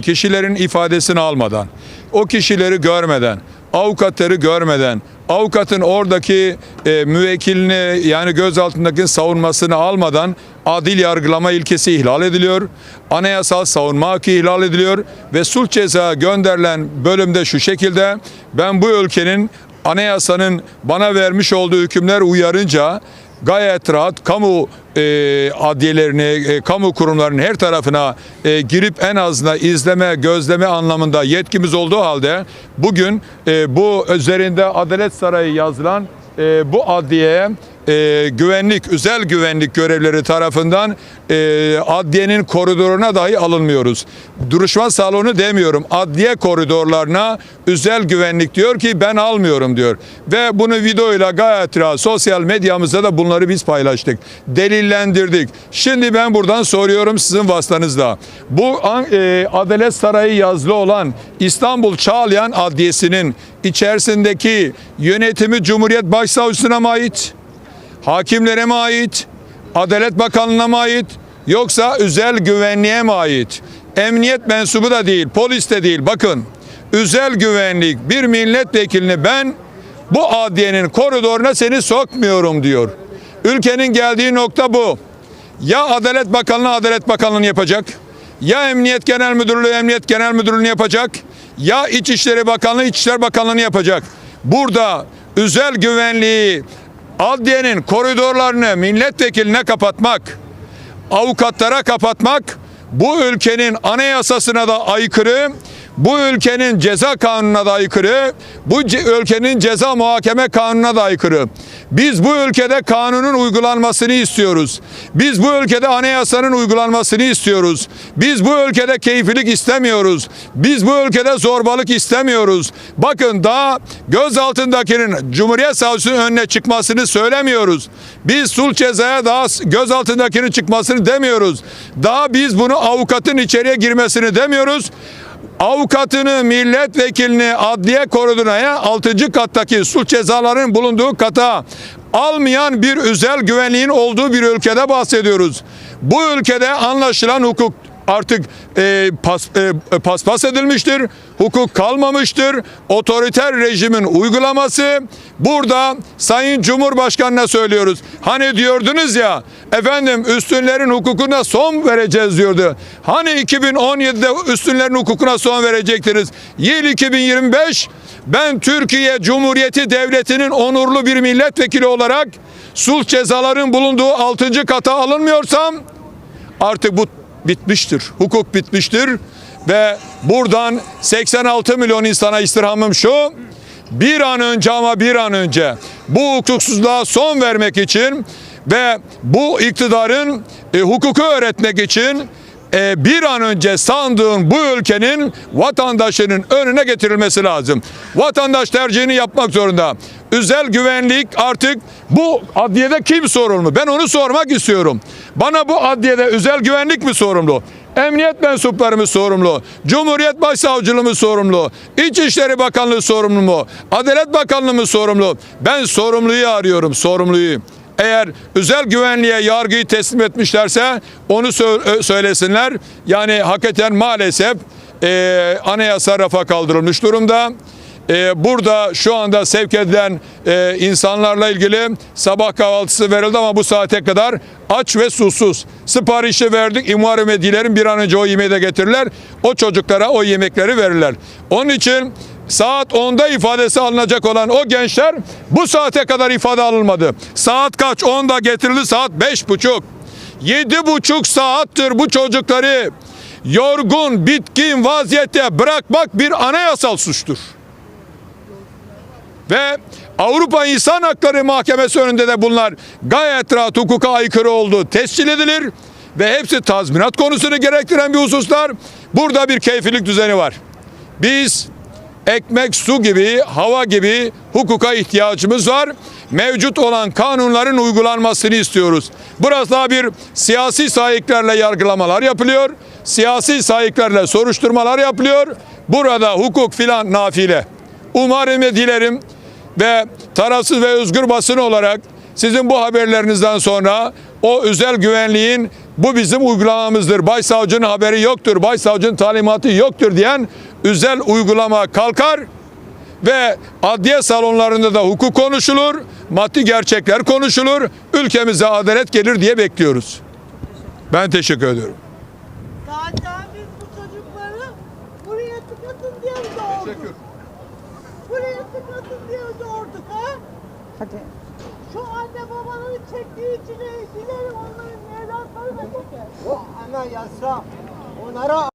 kişilerin ifadesini almadan, o kişileri görmeden, avukatları görmeden, avukatın oradaki e, müvekkilini yani gözaltındaki savunmasını almadan adil yargılama ilkesi ihlal ediliyor. Anayasal savunma hakkı ihlal ediliyor ve sulh ceza gönderilen bölümde şu şekilde ben bu ülkenin anayasanın bana vermiş olduğu hükümler uyarınca gayet rahat kamu e, adliyelerini, e, kamu kurumlarının her tarafına e, girip en azından izleme, gözleme anlamında yetkimiz olduğu halde bugün e, bu üzerinde Adalet Sarayı yazılan e, bu adliyeye e, güvenlik, özel güvenlik görevleri tarafından e, adliyenin koridoruna dahi alınmıyoruz. Duruşma salonu demiyorum. Adliye koridorlarına özel güvenlik diyor ki ben almıyorum diyor. Ve bunu videoyla gayet rahat sosyal medyamızda da bunları biz paylaştık. Delillendirdik. Şimdi ben buradan soruyorum sizin vasıtanızla. Bu e, Adalet Sarayı yazılı olan İstanbul Çağlayan Adliyesi'nin içerisindeki yönetimi Cumhuriyet Başsavcısına mı ait? Hakimlere mi ait? Adalet Bakanlığı'na mı ait? Yoksa özel güvenliğe mi ait? Emniyet mensubu da değil, polis de değil. Bakın özel güvenlik bir milletvekilini ben bu adliyenin koridoruna seni sokmuyorum diyor. Ülkenin geldiği nokta bu. Ya Adalet Bakanlığı Adalet Bakanlığı'nı yapacak. Ya Emniyet Genel Müdürlüğü Emniyet Genel Müdürlüğü'nü yapacak. Ya İçişleri Bakanlığı İçişleri Bakanlığı'nı yapacak. Burada özel güvenliği adliyenin koridorlarını milletvekiline kapatmak, avukatlara kapatmak bu ülkenin anayasasına da aykırı, bu ülkenin ceza kanununa da aykırı, bu ülkenin ceza muhakeme kanununa da aykırı. Biz bu ülkede kanunun uygulanmasını istiyoruz. Biz bu ülkede anayasanın uygulanmasını istiyoruz. Biz bu ülkede keyfilik istemiyoruz. Biz bu ülkede zorbalık istemiyoruz. Bakın daha gözaltındakinin Cumhuriyet Savcısının önüne çıkmasını söylemiyoruz. Biz sulh cezaya daha gözaltındakinin çıkmasını demiyoruz. Daha biz bunu avukatın içeriye girmesini demiyoruz avukatını, milletvekilini adliye koridoruna yani 6. kattaki suç cezalarının bulunduğu kata almayan bir özel güvenliğin olduğu bir ülkede bahsediyoruz. Bu ülkede anlaşılan hukuk artık e, pas, e, paspas edilmiştir. Hukuk kalmamıştır. Otoriter rejimin uygulaması burada Sayın Cumhurbaşkanı'na söylüyoruz. Hani diyordunuz ya efendim üstünlerin hukukuna son vereceğiz diyordu. Hani 2017'de üstünlerin hukukuna son verecektiniz. Yıl 2025 ben Türkiye Cumhuriyeti Devleti'nin onurlu bir milletvekili olarak sulh cezaların bulunduğu 6. kata alınmıyorsam artık bu bitmiştir. Hukuk bitmiştir ve buradan 86 milyon insana istirhamım şu. Bir an önce ama bir an önce bu hukuksuzluğa son vermek için ve bu iktidarın e, hukuku öğretmek için e, bir an önce sandığın bu ülkenin vatandaşının önüne getirilmesi lazım. Vatandaş tercihini yapmak zorunda. Özel güvenlik artık bu adliyede kim sorumlu? Ben onu sormak istiyorum. Bana bu adliyede özel güvenlik mi sorumlu? Emniyet mensupları mı sorumlu? Cumhuriyet Başsavcılığı mı sorumlu? İçişleri Bakanlığı sorumlu mu? Adalet Bakanlığı mı sorumlu? Ben sorumluyu arıyorum, sorumluyu. Eğer özel güvenliğe yargıyı teslim etmişlerse onu sö- söylesinler. Yani hakikaten maalesef e, anayasa rafa kaldırılmış durumda. E, burada şu anda sevk edilen e, insanlarla ilgili sabah kahvaltısı verildi ama bu saate kadar aç ve susuz. Siparişi verdik. İmar medilerin bir an önce o yemeği de getirirler. O çocuklara o yemekleri verirler. Onun için Saat 10'da ifadesi alınacak olan o gençler bu saate kadar ifade alınmadı. Saat kaç? 10'da getirildi saat 5.30. 7.5 saattir bu çocukları yorgun, bitkin vaziyette bırakmak bir anayasal suçtur. Ve Avrupa İnsan Hakları Mahkemesi önünde de bunlar gayet rahat hukuka aykırı olduğu tescil edilir ve hepsi tazminat konusunu gerektiren bir hususlar. Burada bir keyfilik düzeni var. Biz ekmek, su gibi, hava gibi hukuka ihtiyacımız var. Mevcut olan kanunların uygulanmasını istiyoruz. Burası daha bir siyasi sahiplerle yargılamalar yapılıyor. Siyasi sahiplerle soruşturmalar yapılıyor. Burada hukuk filan nafile. Umarım ve dilerim ve tarafsız ve özgür basın olarak sizin bu haberlerinizden sonra o özel güvenliğin bu bizim uygulamamızdır. Başsavcının haberi yoktur, başsavcının talimatı yoktur diyen özel uygulama kalkar ve adliye salonlarında da hukuk konuşulur, maddi gerçekler konuşulur, ülkemize adalet gelir diye bekliyoruz. Ben teşekkür ediyorum. Zaten biz bu çocukları buraya tıkatın diye doğurduk. Buraya tıkatın diye doğurduk ha. Hadi. Şu anne babanın çektiği çileyi dilerim onların evlatları da çeker. O anayasa onlara